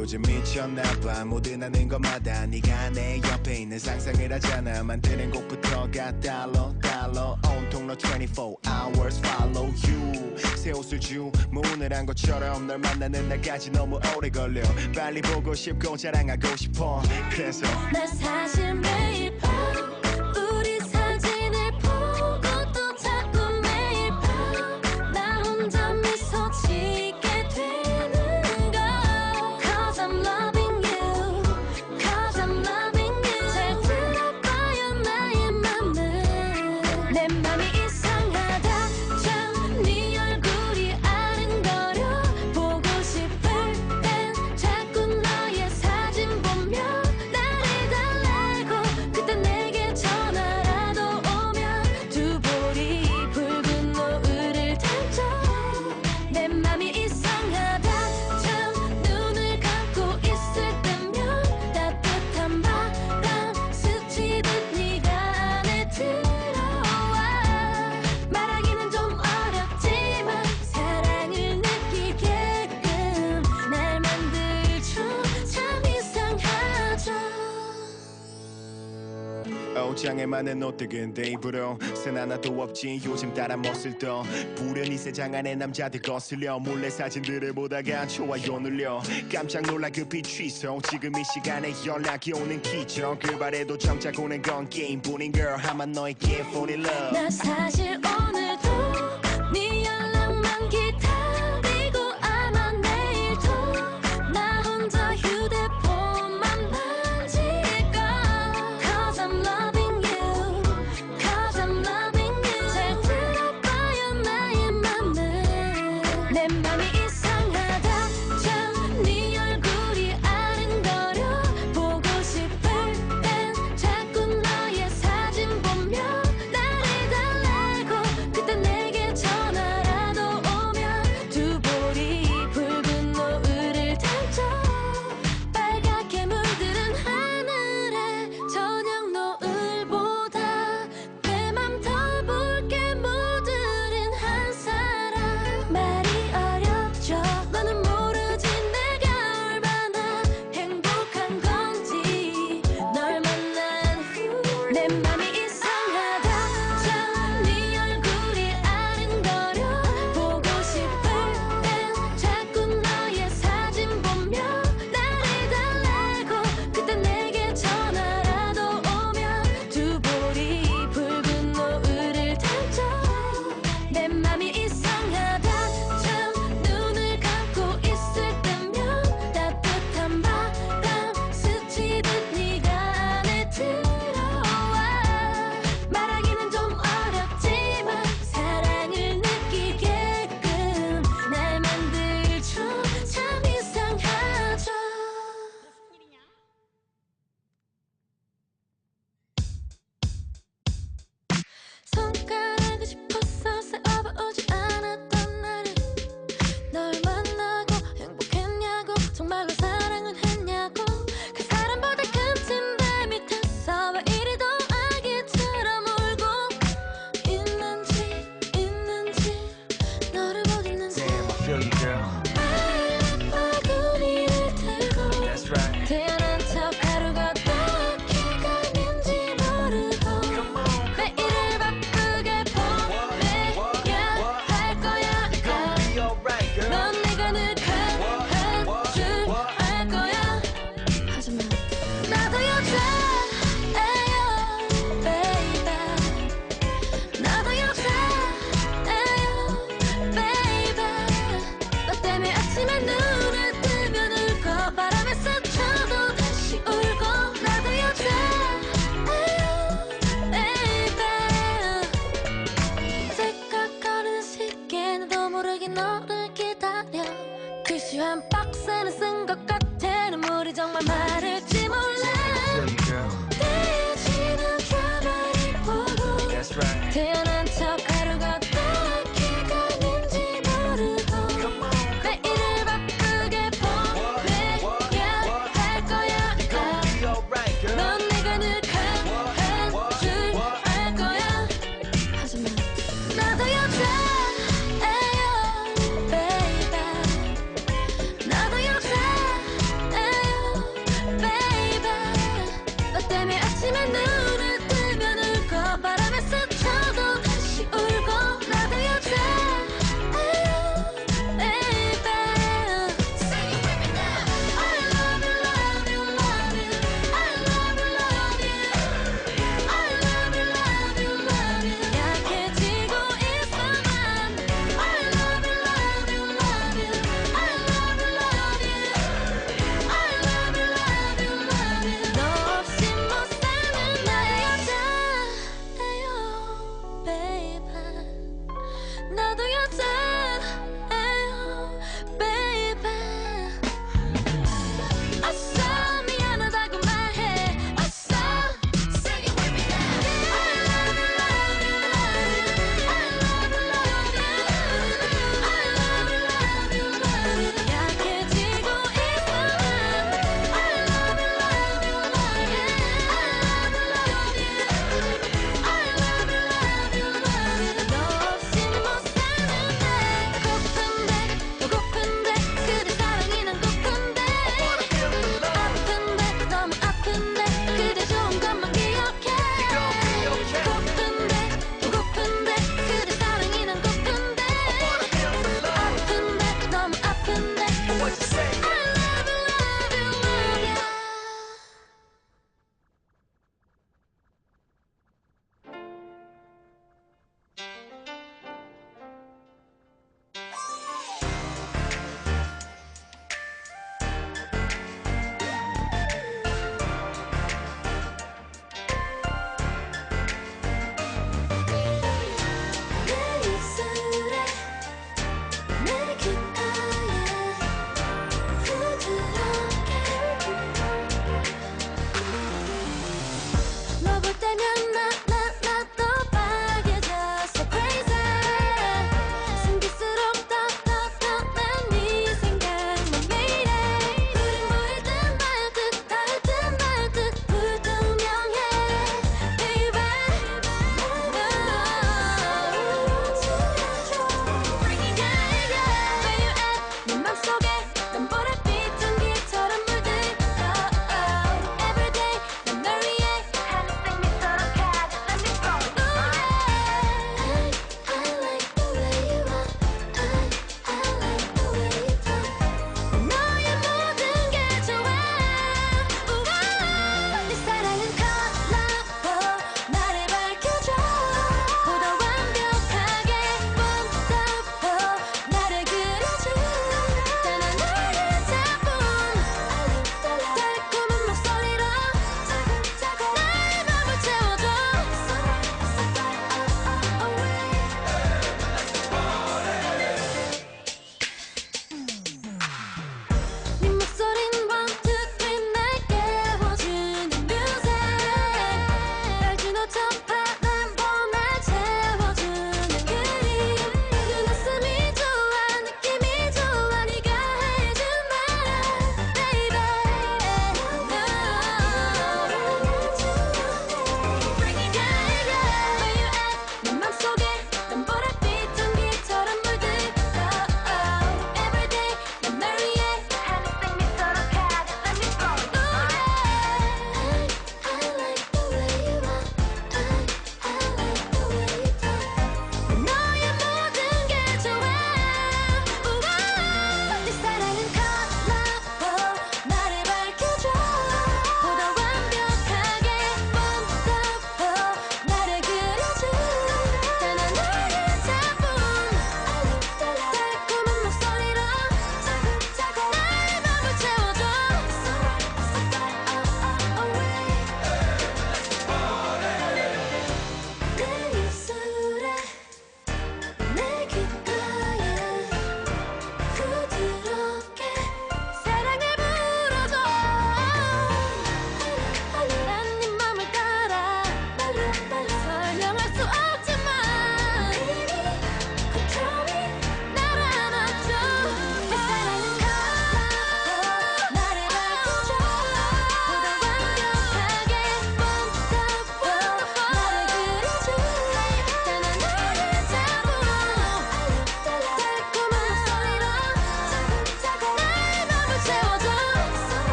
요즘 미쳤나봐. 모든하는 것마다 네가 내 옆에 있는 상상을 하잖아. 만드는 곡부터가 달러 달러 온통 너 24 hours follow you. 새 옷을 주문을 뭐 한 것처럼 널 만나는 날까지 너무 오래 걸려. 빨리 보고 싶고 자랑하고 싶어. 그래서 나 사실 매일 밤 내 맘이 세상에만은 어떻게인데 입으로. 센 하나도 없지 요즘 따라 멋을 떠. 불현이 세장 안에 남자들 거슬려. 몰래 사진들을 보다가 좋아요 눌려. 깜짝 놀라 그 급히 취소 지금 이 시간에 연락이 오는 기적. 그 발에도 정착 오는 건 게임뿐인 girl. 아마 너에게 fall in love. 나 사실 오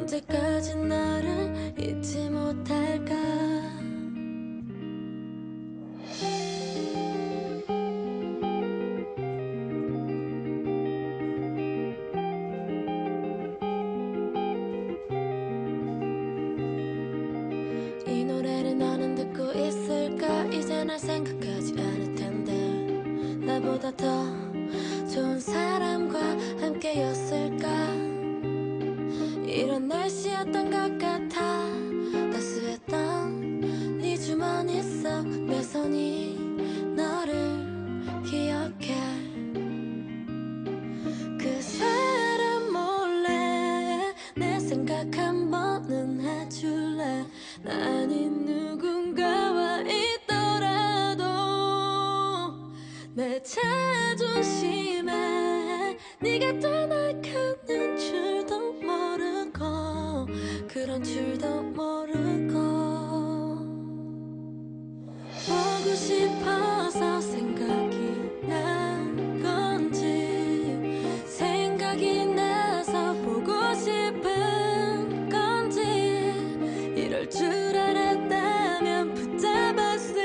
언제까지 너를 잊지 못할까 날씨였던 것 같아. 따스했던 네 주머니 속내 손이 너를 기억해. 그 사람 몰래 내 생각 한 번은 해줄래? 아니 누군가와 있더라도 내 자존심에 네가 떠나가 그런 줄도 모르고 보고 싶어서 생각이 난 건지 생각이 나서 보고 싶은 건지 이럴 줄 알았다면 붙잡았을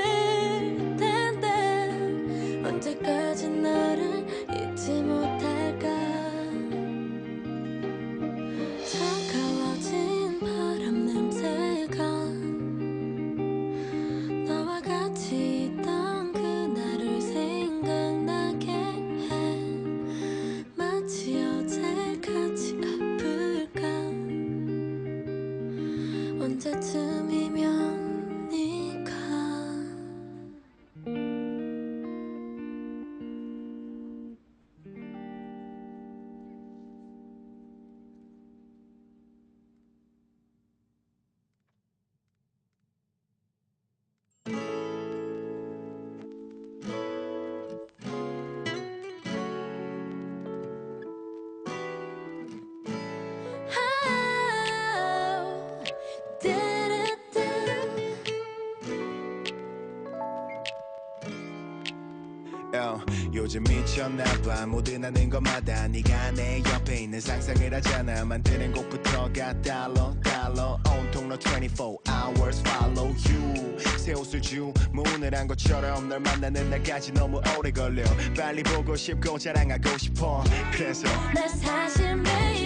텐데 언제까지 너를 잊지 못 어, 요즘 미쳤나봐. 모든 하는 것마다 네가 내 옆에 있는 상상을 하잖아. 만드는 곡부터가 달러 달러. 온통 너 24 hours follow you. 새 옷을 주문을 한 것처럼 널 만나는 날까지 너무 오래 걸려. 빨리 보고 싶고 자랑하고 싶어. 그래서 나 사실 매일